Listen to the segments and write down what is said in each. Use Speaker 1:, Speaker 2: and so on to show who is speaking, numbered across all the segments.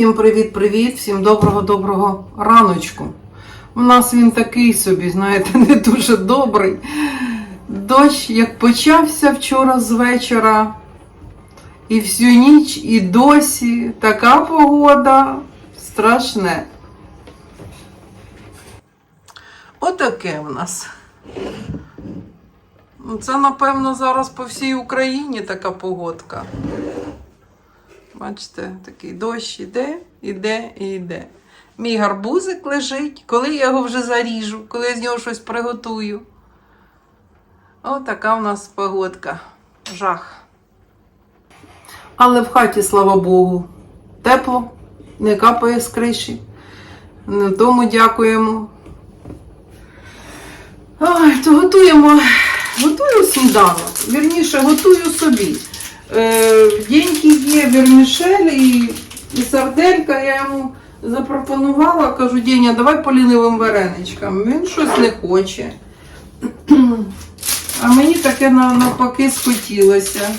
Speaker 1: Всім привіт-привіт, всім доброго-доброго раночку. У нас він такий собі, знаєте, не дуже добрий. Дощ як почався вчора з вечора, і всю ніч, і досі така погода страшне. Отаке в нас. Це, напевно, зараз по всій Україні така погодка. Бачите, такий дощ іде, іде і йде. Мій гарбузик лежить, коли я його вже заріжу, коли я з нього щось приготую. Отака в нас погодка. Жах. Але в хаті, слава Богу, тепло, не капає з криші. На Тому дякуємо. Ой, то готуємо, готую сніданок. Вірніше, готую собі. Е, деньки є вермішель і, і сарделька. Я йому запропонувала, кажу, Деня, давай по лінивим вареничкам. Він щось не хоче. А мені таке навпаки схотілося.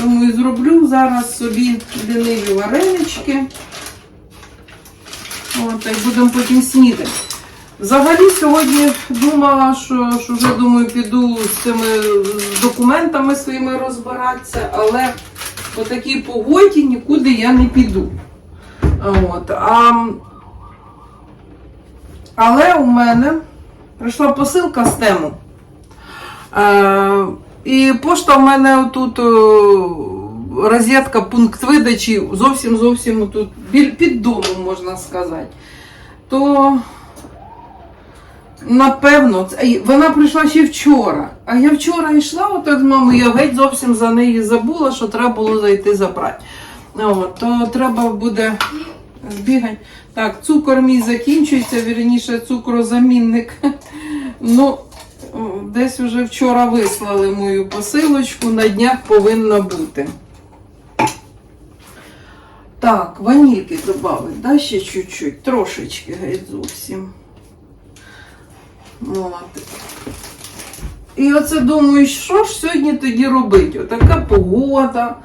Speaker 1: Думаю, зроблю зараз собі ліниві варенички. От, й будемо потім снідати. Взагалі сьогодні думала, що, що вже думаю, піду з цими документами своїми розбиратися, але по такій погоді нікуди я не піду. От, а, але у мене прийшла посилка з тему. Е, і пошта в мене тут розетка, пункт видачі зовсім зовсім тут під домом, можна сказати. То Напевно, це- вона прийшла ще вчора. А я вчора йшла отак з мамою, я геть зовсім за неї забула, що треба було зайти забрати. От, то треба буде збігати. Так, цукор мій закінчується, вірніше, цукрозамінник. Ну, десь вже вчора вислали мою посилочку, на днях повинна бути. Так, ванільки додати, да, ще чуть-чуть, трошечки геть зовсім. От. І оце думаю, що ж сьогодні тоді робити? Отака погода,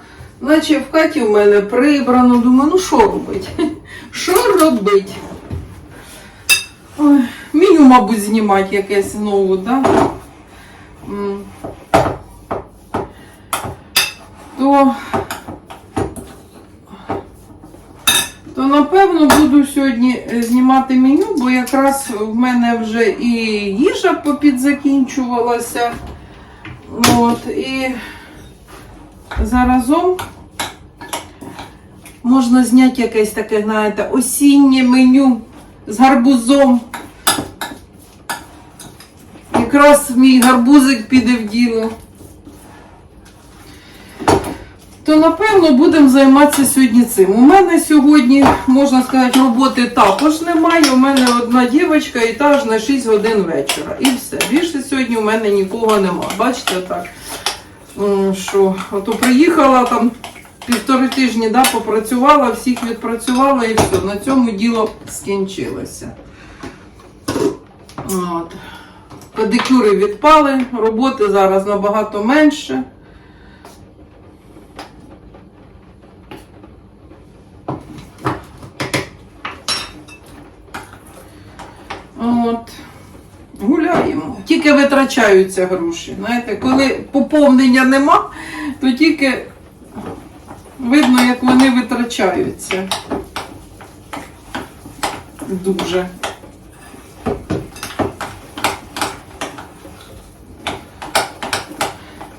Speaker 1: наче в хаті в мене прибрано. Думаю, ну що робити? Що робити? Ой, меню, мабуть, знімати якесь знову, да? То То напевно буду сьогодні е, знімати меню, бо якраз в мене вже і їжа попідзакінчувалася. От, і заразом можна зняти якесь таке, знаєте, осіннє меню з гарбузом. Якраз мій гарбузик піде в діло. То напевно будемо займатися сьогодні цим. У мене сьогодні, можна сказати, роботи також немає. У мене одна дівчинка і та ж на 6 годин вечора. І все. Більше сьогодні у мене нікого нема. Бачите, так. Що, ото приїхала там півтори тижні, да, попрацювала, всіх відпрацювала і все. На цьому діло скінчилося. От. Педикюри відпали, роботи зараз набагато менше. От. Гуляємо. Тільки витрачаються гроші. Знаєте, коли поповнення нема, то тільки видно, як вони витрачаються. Дуже.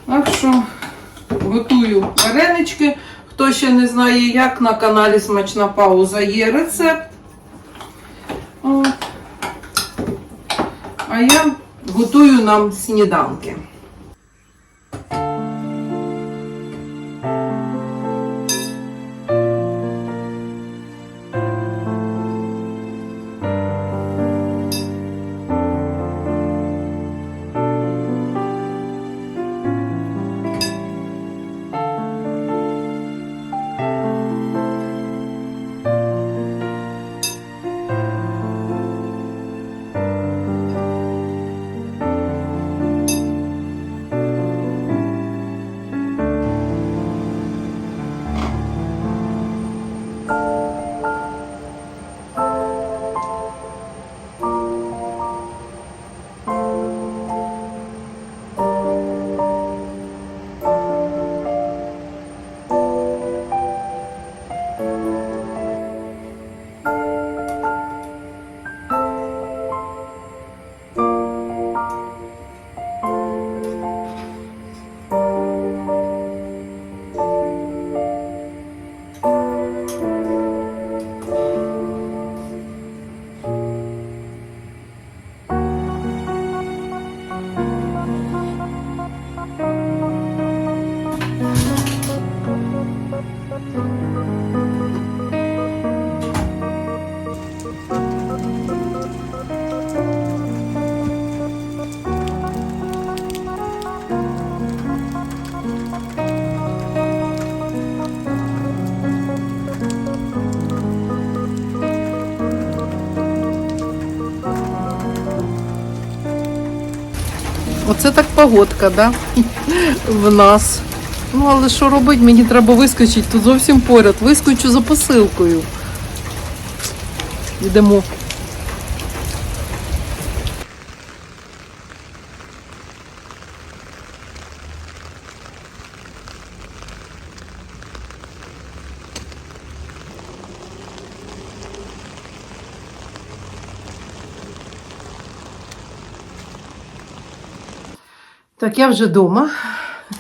Speaker 1: Так що готую варенички. Хто ще не знає, як на каналі Смачна пауза є рецепт. От. А я готую нам сніданки. Оце так погодка, да? В нас. Ну, але що робити? Мені треба вискочити тут зовсім поряд. Вискочу за посилкою. Йдемо. Так, я вже вдома.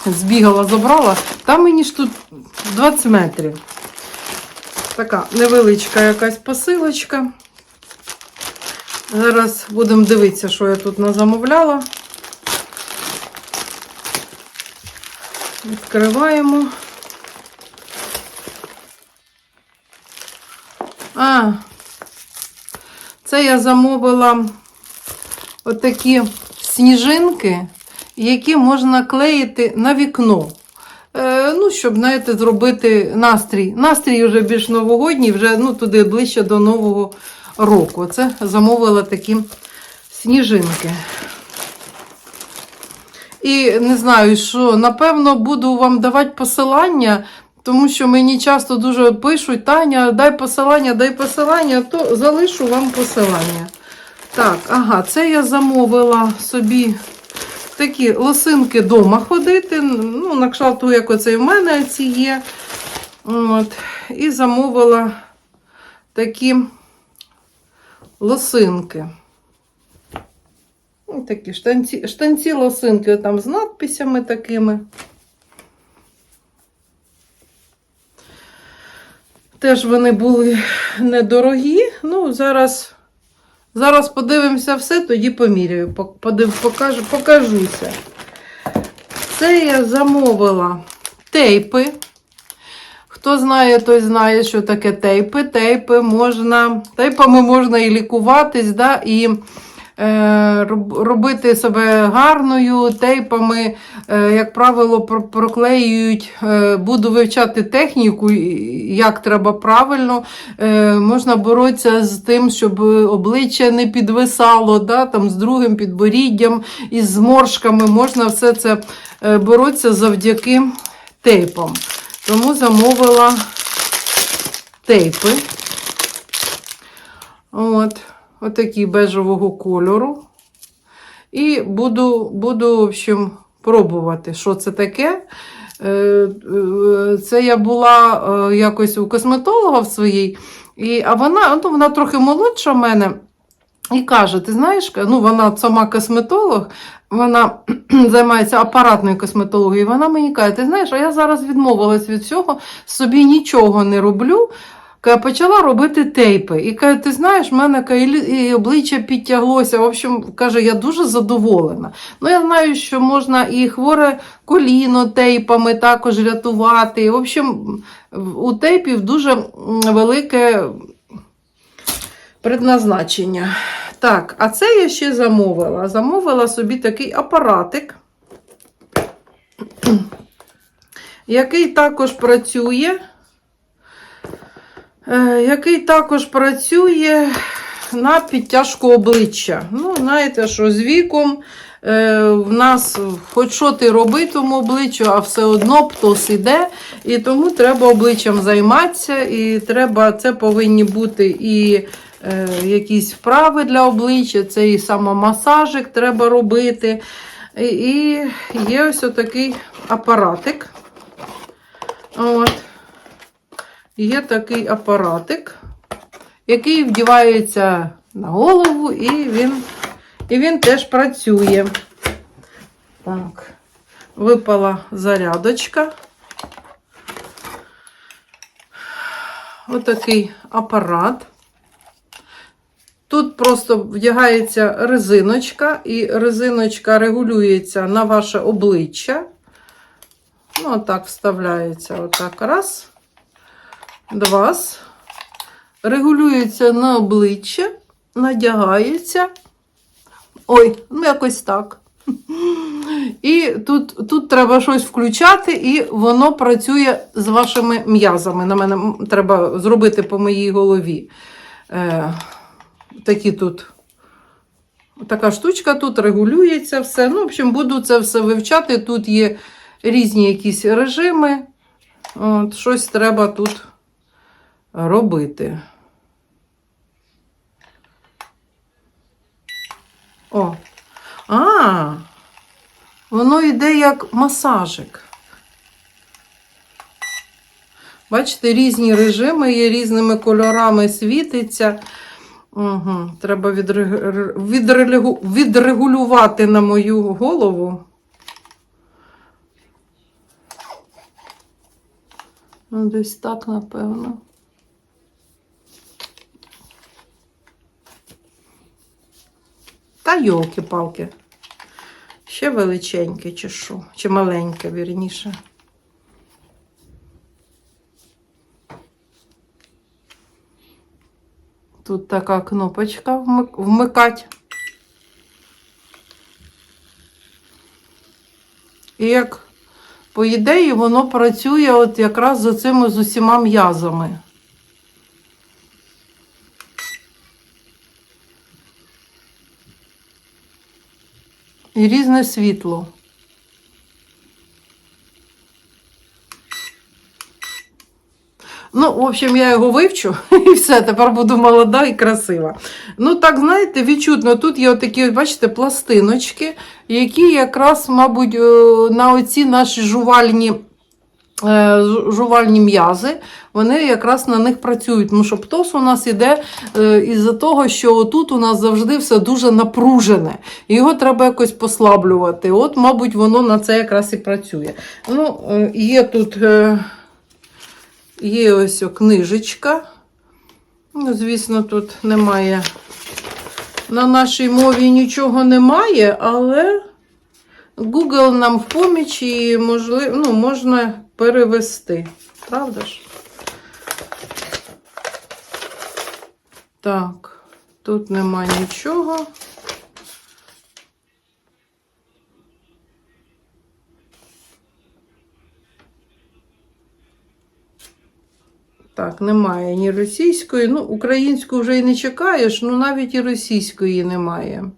Speaker 1: Збігала, забрала. Там мені ж тут 20 метрів. Така невеличка якась посилочка. Зараз будемо дивитися, що я тут назамовляла. Відкриваємо. А, це я замовила отакі сніжинки, які можна клеїти на вікно. Е, ну, щоб, знаєте, зробити настрій. Настрій вже більш новогодній, вже ну, туди ближче до Нового року. Це замовила такі сніжинки. І не знаю, що, напевно, буду вам давати посилання, тому що мені часто дуже пишуть, Таня, дай посилання, дай посилання, то залишу вам посилання. Так, ага, це я замовила собі такі лосинки вдома ходити. Ну, на кшталту, як оце і в мене ці є. От. І замовила такі лосинки. Ось такі штанці, штанці лосинки там з надписями такими. Теж вони були недорогі. Ну, зараз, зараз подивимося все, тоді поміряю. Подив, покажу, покажуся. Це я замовила тейпи. Хто знає, той знає, що таке тейпи. Тейпи можна, тейпами можна і лікуватись, да, і робити себе гарною. Тейпами, е, як правило, проклеюють. Е, буду вивчати техніку, як треба правильно. Е, можна боротися з тим, щоб обличчя не підвисало, да, там, з другим підборіддям, із зморшками. Можна все це е, боротися завдяки тейпам. Тому замовила тейпи. От, отакі бежевого кольору. І буду, буду, в общем, пробувати, що це таке. Е, е, Це я була е, якось у косметолога в своїй, і, а вона, ну, вона трохи молодша в мене. І каже: ти знаєш, ну вона сама косметолог, вона займається апаратною косметологією. Вона мені каже, ти знаєш, а я зараз відмовилась від всього, собі нічого не роблю. Почала робити тейпи. І каже, ти знаєш, в мене і обличчя підтяглося. В общем, каже, я дуже задоволена. Ну, я знаю, що можна і хворе коліно тейпами також рятувати. В общем, у тейпів дуже велике предназначення. Так, а це я ще замовила. Замовила собі такий апаратик, який також працює. Е, Який також працює на підтяжку обличчя. Ну, знаєте, що з віком е, в нас хоч що ти роби тому обличчю, а все одно птос іде. І тому треба обличчям займатися, і треба, це повинні бути і е, якісь вправи для обличчя, це і самомасажик треба робити. І, є ось отакий апаратик. От. Є такий апаратик, який вдівається на голову, і він, і він теж працює. Так, випала зарядочка. Отакий апарат. Тут просто вдягається резиночка, і резиночка регулюється на ваше обличчя. Ну, отак вставляється. Отак. Раз. Два. Регулюється на обличчя, надягається. Ой, ну якось так. І тут, тут треба щось включати, і воно працює з вашими м'язами. На мене треба зробити по моїй голові. Е, такі тут Така штучка тут регулюється все. Ну, в общем, буду це все вивчати. Тут є різні якісь режими. От, щось треба тут робити. О. А, воно йде як масажик. Бачите, різні режими є, різними кольорами світиться. Угу. Треба відрег- відрелегу- відрегулювати на мою голову. Ну, десь так, напевно. Та йолки-палки. Ще величеньке, чи що? Чи маленьке, вірніше. Тут така кнопочка вмик- вмикать. І як по ідеї воно працює от якраз з цими з усіма м'язами. І різне світло. Ну, в общем, я його вивчу і все, тепер буду молода і красива. Ну, так, знаєте, відчутно, тут є отакі, бачите, пластиночки, які якраз, мабуть, е, на оці наші жувальні. Е, жу- Жувальні м'язи, вони якраз на них працюють. Тому що птос у нас іде е, із-за того, що тут у нас завжди все дуже напружене. Його треба якось послаблювати. От, мабуть, воно на це якраз і працює. Ну, е, є тут. Є ось книжечка. Ну, звісно, тут немає. На нашій мові нічого немає, але Google нам в поміч і можливо, ну, можна перевести. Правда ж? Так, тут нема нічого. Так, немає ні російської, ну, українську вже і не чекаєш, ну навіть і російської немає.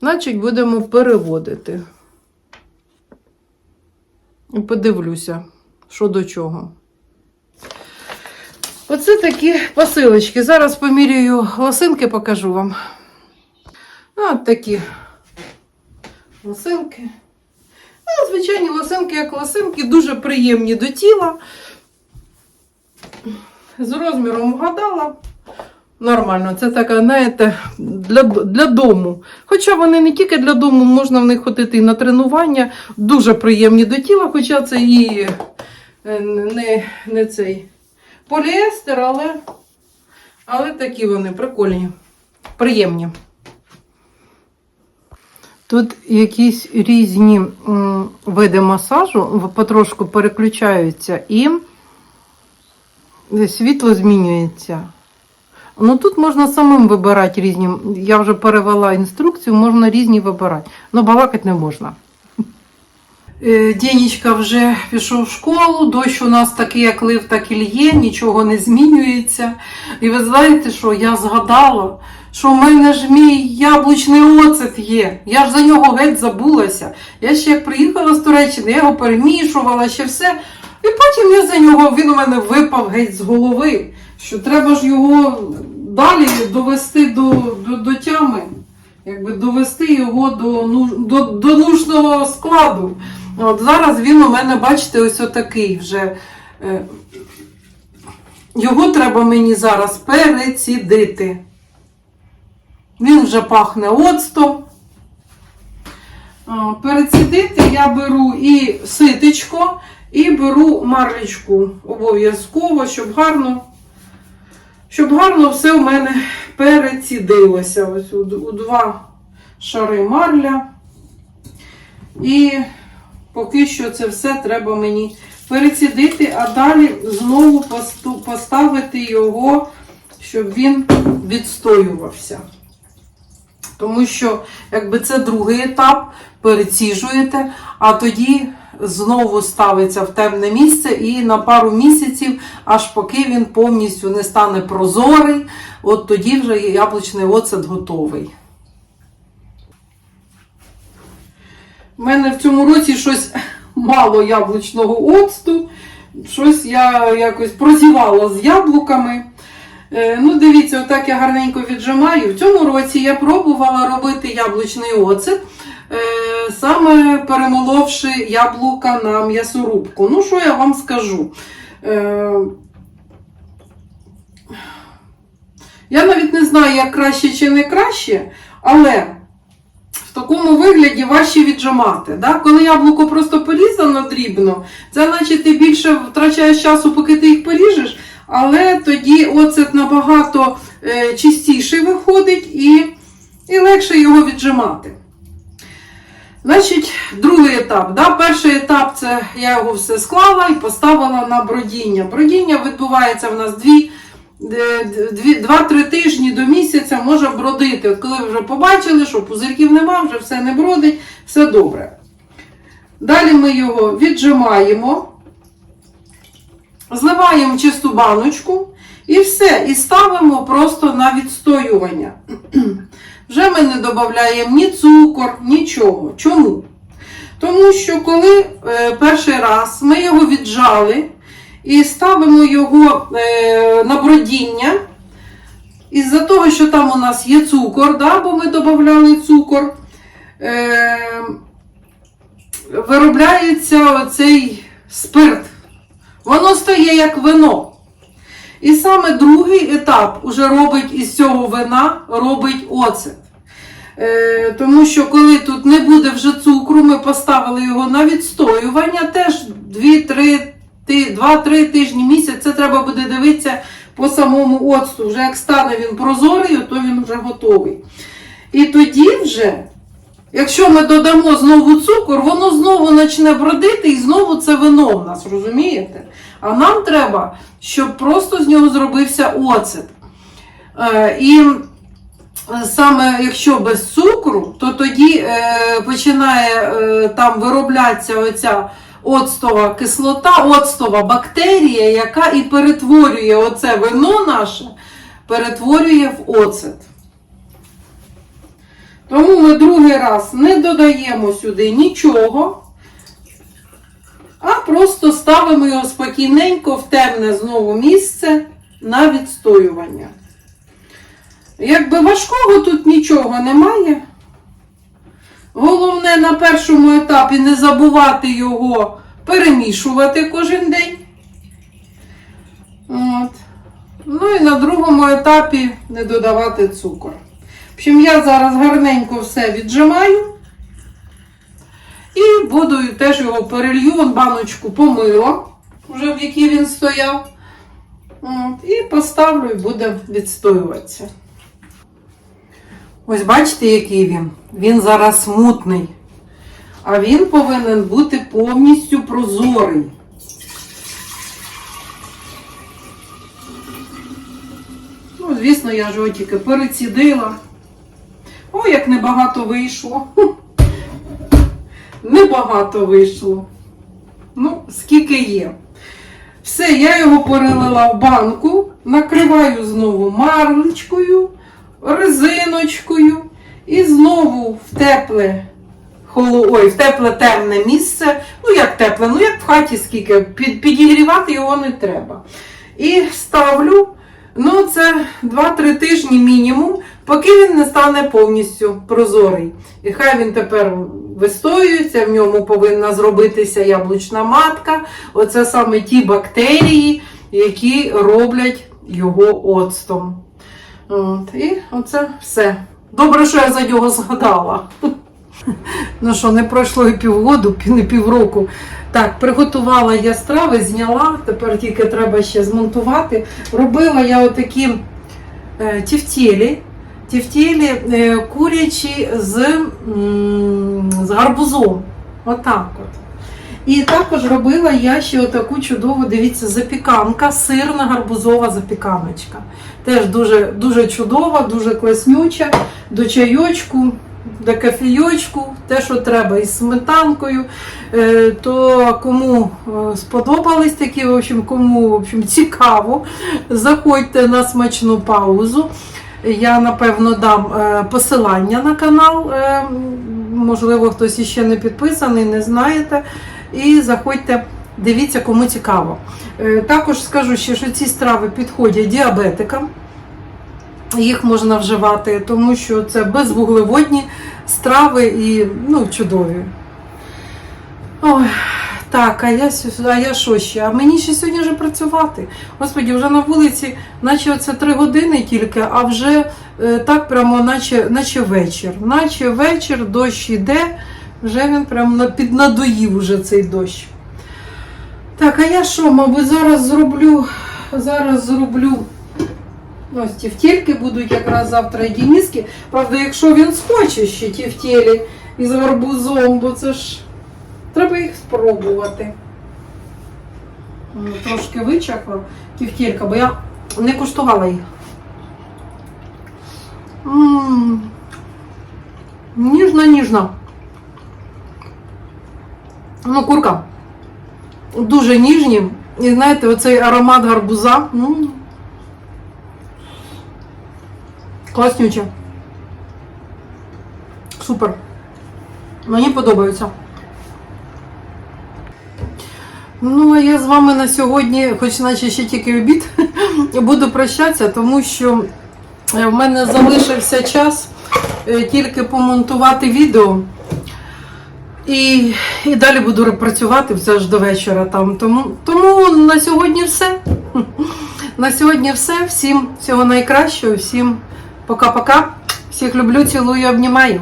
Speaker 1: Значить, будемо переводити. Подивлюся, що до чого. Оце такі посилочки. Зараз поміряю лосинки, покажу вам. Ну, От такі лосинки. Ну, звичайні лосинки, як лосинки, дуже приємні до тіла. З розміром вгадала. Нормально, це така, знаєте, для, для дому. Хоча вони не тільки для дому, можна в них ходити і на тренування. Дуже приємні до тіла, хоча це і е, не, не цей поліестер, але, але такі вони прикольні, приємні. Тут якісь різні види масажу потрошку переключаються і світло змінюється. Ну тут можна самим вибирати різні. Я вже перевела інструкцію, можна різні вибирати. Ну, балакати не можна. Е, вже пішов в школу, дощ у нас такий, як лив, так і лє, нічого не змінюється. І ви знаєте, що я згадала, що в мене ж мій яблучний оцет є. Я ж за нього геть забулася. Я ще як приїхала з Туреччини, я його перемішувала, ще все. І потім я за нього, він у мене випав геть з голови, що треба ж його далі довести до, до, до тями, якби довести його до, ну, до, до нужного складу. От зараз він у мене, бачите, ось отакий вже. Е, Його треба мені зараз перецідити. Він вже пахне оцтом. Перецідити я беру і ситечко, і беру марлечку обов'язково, щоб гарно, щоб гарно все у мене перецідилося. Ось у, у два шари марля. І поки що це все треба мені перецідити, а далі знову поставити його, щоб він відстоювався. Тому що, якби це другий етап, переціжуєте, а тоді знову ставиться в темне місце, і на пару місяців, аж поки він повністю не стане прозорий, от тоді вже яблучний оцет готовий. У мене в цьому році щось мало яблучного оцту. Щось я якось прозівала з яблуками. Е, ну, дивіться, отак я гарненько віджимаю. В цьому році я пробувала робити яблучний оцет саме перемоловши яблука на м'ясорубку. Ну, що я вам скажу? Е, Я навіть не знаю, як краще чи не краще, але в такому вигляді важче віджимати. Да? Коли яблуко просто порізано дрібно, це наче ти більше втрачаєш часу, поки ти їх поріжеш, але тоді оцет набагато е, чистіший виходить і, і легше його віджимати. Значить, другий етап. Да? Перший етап це я його все склала і поставила на бродіння. Бродіння відбувається в нас дві. е, дві- Два-три тижні до місяця може бродити. От коли ви вже побачили, що пузирків нема, вже все не бродить, все добре. Далі ми його віджимаємо, зливаємо в чисту баночку і все. І ставимо просто на відстоювання. Вже ми не додаємо ні цукор, нічого. Чому? Тому що коли е, перший раз ми його віджали і ставимо його е, на бродіння, із-за того, що там у нас є цукор, да, бо ми додавали цукор, е, виробляється оцей спирт. Воно стає як вино. І саме другий етап уже робить із цього вина робить оцет. Е, тому що коли тут не буде вже цукру, ми поставили його на відстоювання, теж 2-3 тижні місяць, це треба буде дивитися по самому оцту. Вже як стане він прозорий, то він вже готовий. І тоді вже, якщо ми додамо знову цукор, воно знову почне бродити і знову це вино в нас, розумієте? А нам треба, щоб просто з нього зробився оцет. Е, і саме якщо без цукру, то тоді е, починає е, там вироблятися оця оцтова кислота, оцтова бактерія, яка і перетворює оце вино наше, перетворює в оцет. Тому ми другий раз не додаємо сюди нічого, а просто ставимо його спокійненько в темне знову місце на відстоювання. Якби важкого тут нічого немає. Головне на першому етапі не забувати його перемішувати кожен день. От. Ну і на другому етапі не додавати цукор. В общем, я зараз гарненько все віджимаю. І буду теж його перелью, Вон баночку помила, вже в якій він стояв. От, і поставлю і буде відстоюватися. Ось бачите, який він? Він зараз мутний. А він повинен бути повністю прозорий. Ну, звісно, я ж його тільки перецідила. О, як небагато вийшло. Небагато вийшло. Ну, скільки є. Все, я його перелила в банку, накриваю знову марлечкою, резиночкою і знову в тепле, холо... Ой, в тепле темне місце. Ну, як тепле, ну як в хаті скільки, під... підігрівати його не треба. І ставлю, ну, це 2-3 тижні мінімум, поки він не стане повністю прозорий. І хай він тепер вистоюється, в ньому повинна зробитися яблучна матка. Оце саме ті бактерії, які роблять його оцтом. От, і оце все. Добре, що я за нього згадала. Ну що, не пройшло і півгоду, не півроку. Так, приготувала я страви, зняла, тепер тільки треба ще змонтувати. Робила я отакі е, тівтєлі, тівтєлі е, курячі з, м, з гарбузом. Отак от. І також робила я ще отаку чудову, дивіться, запіканка, сирна гарбузова запіканочка. Теж дуже, дуже чудова, дуже класнюча, до чайочку, до кофійочку, те, що треба, із сметанкою. Е, То кому е, сподобались такі, в общем, кому в общем, цікаво, заходьте на смачну паузу. Я напевно дам е, посилання на канал
Speaker 2: можливо, хтось іще не підписаний, не знаєте. І заходьте, дивіться, кому цікаво. Е, Також скажу ще, що ці страви підходять діабетикам. Їх можна вживати, тому що це безвуглеводні страви і ну, чудові. Ой, так, а я, а я що ще? А мені ще сьогодні вже працювати. Господі, вже на вулиці, наче оце три години тільки, а вже е, так прямо, наче, наче вечір. Наче вечір, дощ іде, вже він прямо на- піднадоїв уже цей дощ. Так, а я що, мабуть, зараз зроблю, зараз зроблю ось тівтєльки будуть якраз завтра і Дениски. Правда, якщо він схоче ще тівтєлі із гарбузом, бо це ж треба їх спробувати. М, Трошки вичахла тівтєлька, бо я не куштувала їх. М, Ніжна, ніжна. Ну, курка. Дуже ніжні. І знаєте, оцей аромат гарбуза. м, Класнюче. Супер. Мені подобається. Ну, а я з вами на сьогодні, хоч наче ще тільки обід, буду прощатися, тому що е, в мене залишився час е, тільки помонтувати відео. І, і далі буду працювати все ж до вечора там. Тому, тому на сьогодні все. На сьогодні все. Всім всього найкращого, всім пока-пока. Всіх люблю, цілую, обнімаю.